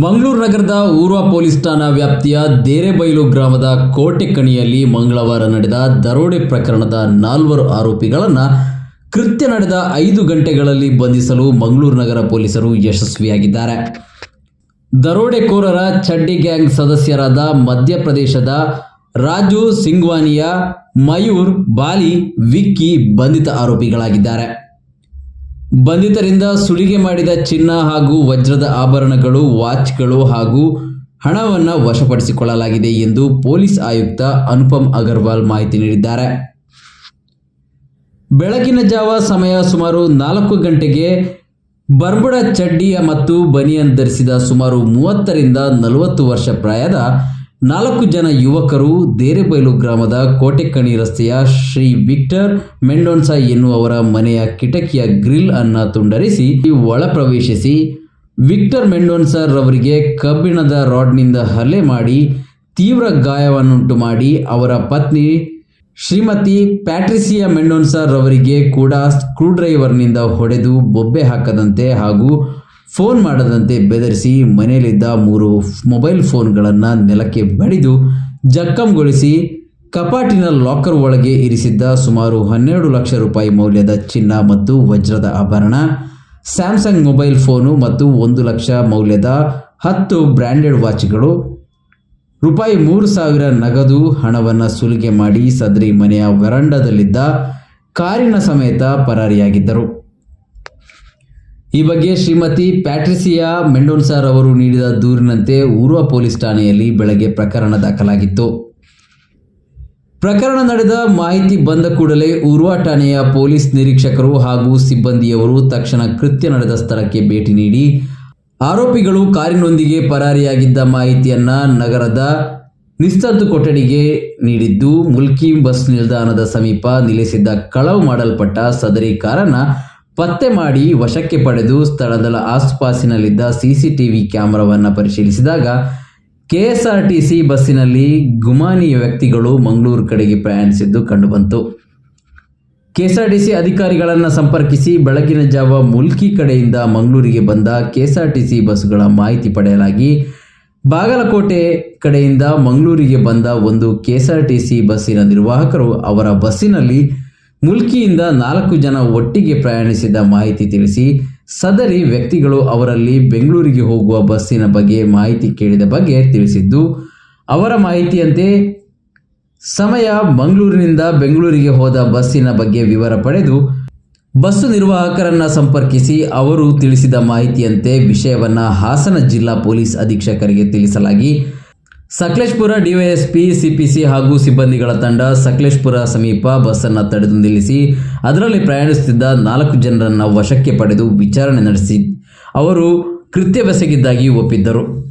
ಮಂಗಳೂರು ನಗರದ ಊರ್ವ ಪೊಲೀಸ್ ಠಾಣಾ ವ್ಯಾಪ್ತಿಯ ದೇರೆಬೈಲು ಗ್ರಾಮದ ಕೋಟೆಕಣಿಯಲ್ಲಿ ಮಂಗಳವಾರ ನಡೆದ ದರೋಡೆ ಪ್ರಕರಣದ ನಾಲ್ವರು ಆರೋಪಿಗಳನ್ನು ಕೃತ್ಯ ನಡೆದ ಐದು ಗಂಟೆಗಳಲ್ಲಿ ಬಂಧಿಸಲು ಮಂಗಳೂರು ನಗರ ಪೊಲೀಸರು ಯಶಸ್ವಿಯಾಗಿದ್ದಾರೆ. ದರೋಡೆಕೋರರ ಚಡ್ಡಿ ಗ್ಯಾಂಗ್ ಸದಸ್ಯರಾದ ಮಧ್ಯಪ್ರದೇಶದ ರಾಜು ಸಿಂಗ್ವಾನಿಯಾ ಮಯೂರ್, ಬಾಲಿ, ವಿಕ್ಕಿ ಬಂಧಿತ ಆರೋಪಿಗಳಾಗಿದ್ದಾರೆ. ಬಂಧಿತರಿಂದ ಸುಲಿಗೆ ಮಾಡಿದ ಚಿನ್ನ ಹಾಗೂ ವಜ್ರದ ಆಭರಣಗಳು, ವಾಚ್ಗಳು ಹಾಗೂ ಹಣವನ್ನು ವಶಪಡಿಸಿಕೊಳ್ಳಲಾಗಿದೆ ಎಂದು ಪೊಲೀಸ್ ಆಯುಕ್ತ ಅನುಪಮ್ ಅಗರ್ವಾಲ್ ಮಾಹಿತಿ ನೀಡಿದ್ದಾರೆ. ಬೆಳಗಿನ ಜಾವ ಸಮಯ ಸುಮಾರು ನಾಲ್ಕು ಗಂಟೆಗೆ ಬರ್ಬುಡ ಚಡ್ಡಿಯ ಮತ್ತು ಬನಿಯನ್ ಧರಿಸಿದ ಸುಮಾರು ಮೂವತ್ತರಿಂದ ನಲವತ್ತು ವರ್ಷ ಪ್ರಾಯದ ನಾಲ್ಕು ಜನ ಯುವಕರು ದೇರೆಬೈಲು ಗ್ರಾಮದ ಕೋಟೆಕಣಿ ರಸ್ತೆಯ ಶ್ರೀ ವಿಕ್ಟರ್ ಮೆಂಡೋನ್ಸ ಎನ್ನುವವರ ಮನೆಯ ಕಿಟಕಿಯ ಗ್ರಿಲ್ ಅನ್ನ ತುಂಡರಿಸಿ ಒಳ ಪ್ರವೇಶಿಸಿ ವಿಕ್ಟರ್ ಮೆಂಡೋನ್ಸರ್ ಅವರಿಗೆ ಕಬ್ಬಿಣದ ರಾಡ್ನಿಂದ ಹಲ್ಲೆ ಮಾಡಿ ತೀವ್ರ ಗಾಯವನ್ನುಂಟು ಮಾಡಿ ಅವರ ಪತ್ನಿ ಶ್ರೀಮತಿ ಪ್ಯಾಟ್ರಿಸಿಯಾ ಮೆಂಡೋನ್ಸರ್ ಅವರಿಗೆ ಕೂಡ ಸ್ಕ್ರೂಡ್ರೈವರ್ನಿಂದ ಹೊಡೆದು ಬೊಬ್ಬೆ ಹಾಕದಂತೆ ಹಾಗೂ ಫೋನ್ ಮಾಡದಂತೆ ಬೆದರಿಸಿ ಮನೆಯಲ್ಲಿದ್ದ ಮೂರು ಮೊಬೈಲ್ ಫೋನ್ಗಳನ್ನು ನೆಲಕ್ಕೆ ಬಡಿದು ಜಕ್ಕಂಗೊಳಿಸಿ ಕಪಾಟಿನ ಲಾಕರ್ ಒಳಗೆ ಇರಿಸಿದ್ದ ಸುಮಾರು ಹನ್ನೆರಡು ಲಕ್ಷ ರೂಪಾಯಿ ಮೌಲ್ಯದ ಚಿನ್ನ ಮತ್ತು ವಜ್ರದ ಆಭರಣ, ಸ್ಯಾಮ್ಸಂಗ್ ಮೊಬೈಲ್ ಫೋನು ಮತ್ತು ಒಂದು ಲಕ್ಷ ಮೌಲ್ಯದ ಹತ್ತು ಬ್ರ್ಯಾಂಡೆಡ್ ವಾಚ್ಗಳು, ರೂಪಾಯಿ ಮೂರು ಸಾವಿರ ನಗದು ಹಣವನ್ನು ಸುಲಿಗೆ ಮಾಡಿ ಸದರಿ ಮನೆಯ ವರಂಡದಲ್ಲಿದ್ದ ಕಾರಿನ ಸಮೇತ ಪರಾರಿಯಾಗಿದ್ದರು. ಈ ಬಗ್ಗೆ ಶ್ರೀಮತಿ ಪ್ಯಾಟ್ರಿಸಿಯಾ ಮೆಂಡೋನ್ಸಾರ್ ಅವರು ನೀಡಿದ ದೂರಿನಂತೆ ಊರ್ವ ಪೊಲೀಸ್ ಠಾಣೆಯಲ್ಲಿ ಬೆಳಗ್ಗೆ ಪ್ರಕರಣ ದಾಖಲಾಗಿತ್ತು. ಪ್ರಕರಣ ನಡೆದ ಮಾಹಿತಿ ಬಂದ ಕೂಡಲೇ ಊರ್ವ ಠಾಣೆಯ ಪೊಲೀಸ್ ನಿರೀಕ್ಷಕರು ಹಾಗೂ ಸಿಬ್ಬಂದಿಯವರು ತಕ್ಷಣ ಕೃತ್ಯ ನಡೆದ ಸ್ಥಳಕ್ಕೆ ಭೇಟಿ ನೀಡಿ ಆರೋಪಿಗಳು ಕಾರಿನೊಂದಿಗೆ ಪರಾರಿಯಾಗಿದ್ದ ಮಾಹಿತಿಯನ್ನ ನಗರದ ನಿಸ್ತಂತು ಕೊಠಡಿಗೆ ನೀಡಿದ್ದು ಮುಲ್ಕಿ ಬಸ್ ನಿಲ್ದಾಣದ ಸಮೀಪ ನಿಲ್ಲಿಸಿದ್ದ ಕಳವು ಮಾಡಲ್ಪಟ್ಟ ಸದರಿ ಕಾರನ್ನ ಪತ್ತೆ ಮಾಡಿ ವಶಕ್ಕೆ ಪಡೆದು ಸ್ಥಳದ ಆಸುಪಾಸಿನಲ್ಲಿದ್ದ ಸಿಸಿಟಿವಿ ಕ್ಯಾಮೆರಾವನ್ನು ಪರಿಶೀಲಿಸಿದಾಗ ಕೆಎಸ್ಆರ್ಟಿಸಿ ಬಸ್ಸಿನಲ್ಲಿ ಗುಮಾನಿ ವ್ಯಕ್ತಿಗಳು ಮಂಗಳೂರು ಕಡೆಗೆ ಪ್ರಯಾಣಿಸಿದ್ದು ಕಂಡುಬಂತು. ಕೆಎಸ್ಆರ್ಟಿಸಿ ಅಧಿಕಾರಿಗಳನ್ನು ಸಂಪರ್ಕಿಸಿ ಬೆಳಗಿನ ಜಾವ ಮುಲ್ಕಿ ಕಡೆಯಿಂದ ಮಂಗಳೂರಿಗೆ ಬಂದ ಕೆಎಸ್ಆರ್ಟಿಸಿ ಬಸ್ಸುಗಳ ಮಾಹಿತಿ ಪಡೆಯಲಾಗಿ ಬಾಗಲಕೋಟೆ ಕಡೆಯಿಂದ ಮಂಗಳೂರಿಗೆ ಬಂದ ಒಂದು ಕೆಎಸ್ಆರ್ಟಿಸಿ ಬಸ್ಸಿನ ನಿರ್ವಾಹಕರು ಅವರ ಬಸ್ಸಿನಲ್ಲಿ ಮುಲ್ಕಿಯಿಂದ ನಾಲ್ಕು ಜನ ಒಟ್ಟಿಗೆ ಪ್ರಯಾಣಿಸಿದ ಮಾಹಿತಿ ತಿಳಿಸಿ ಸದರಿ ವ್ಯಕ್ತಿಗಳು ಅವರಲ್ಲಿ ಬೆಂಗಳೂರಿಗೆ ಹೋಗುವ ಬಸ್ಸಿನ ಬಗ್ಗೆ ಮಾಹಿತಿ ಕೇಳಿದ ಬಗ್ಗೆ ತಿಳಿಸಿದ್ದು, ಅವರ ಮಾಹಿತಿಯಂತೆ ಸಮಯ ಮಂಗಳೂರಿನಿಂದ ಬೆಂಗಳೂರಿಗೆ ಹೋದ ಬಸ್ಸಿನ ಬಗ್ಗೆ ವಿವರ ಪಡೆದು ಬಸ್ಸು ನಿರ್ವಾಹಕರನ್ನ ಸಂಪರ್ಕಿಸಿ ಅವರು ತಿಳಿಸಿದ ಮಾಹಿತಿಯಂತೆ ವಿಷಯವನ್ನ ಹಾಸನ ಜಿಲ್ಲಾ ಪೊಲೀಸ್ ಅಧೀಕ್ಷಕರಿಗೆ ತಿಳಿಸಲಾಗಿ ಸಕಲೇಶ್ಪುರ ಡಿವೈಎಸ್ಪಿ ಸಿಪಿಸಿ ಹಾಗೂ ಸಿಬ್ಬಂದಿಗಳ ತಂಡ ಸಕಲೇಶ್ಪುರ ಸಮೀಪ ಬಸ್ಸನ್ನು ತಡೆದು ನಿಲ್ಲಿಸಿ, ಅದರಲ್ಲಿ ಪ್ರಯಾಣಿಸುತ್ತಿದ್ದ ನಾಲ್ಕು ಜನರನ್ನು ವಶಕ್ಕೆ ಪಡೆದು ವಿಚಾರಣೆ ನಡೆಸಿ, ಅವರು ಕೃತ್ಯವೆಸಗಿದ್ದಾಗಿ ಒಪ್ಪಿದ್ದರು.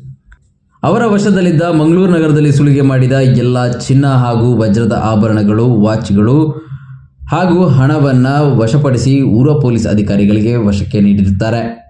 ಅವರ ವಶದಲ್ಲಿದ್ದ ಮಂಗಳೂರು ನಗರದಲ್ಲಿ ಸುಲಿಗೆ ಮಾಡಿದ ಎಲ್ಲ ಚಿನ್ನ ಹಾಗೂ ವಜ್ರದ ಆಭರಣಗಳು, ವಾಚ್ಗಳು ಹಾಗೂ ಹಣವನ್ನು ವಶಪಡಿಸಿ ಊರ್ವ ಪೊಲೀಸ್ ಅಧಿಕಾರಿಗಳಿಗೆ ವಶಕ್ಕೆ ನೀಡಿರುತ್ತಾರೆ.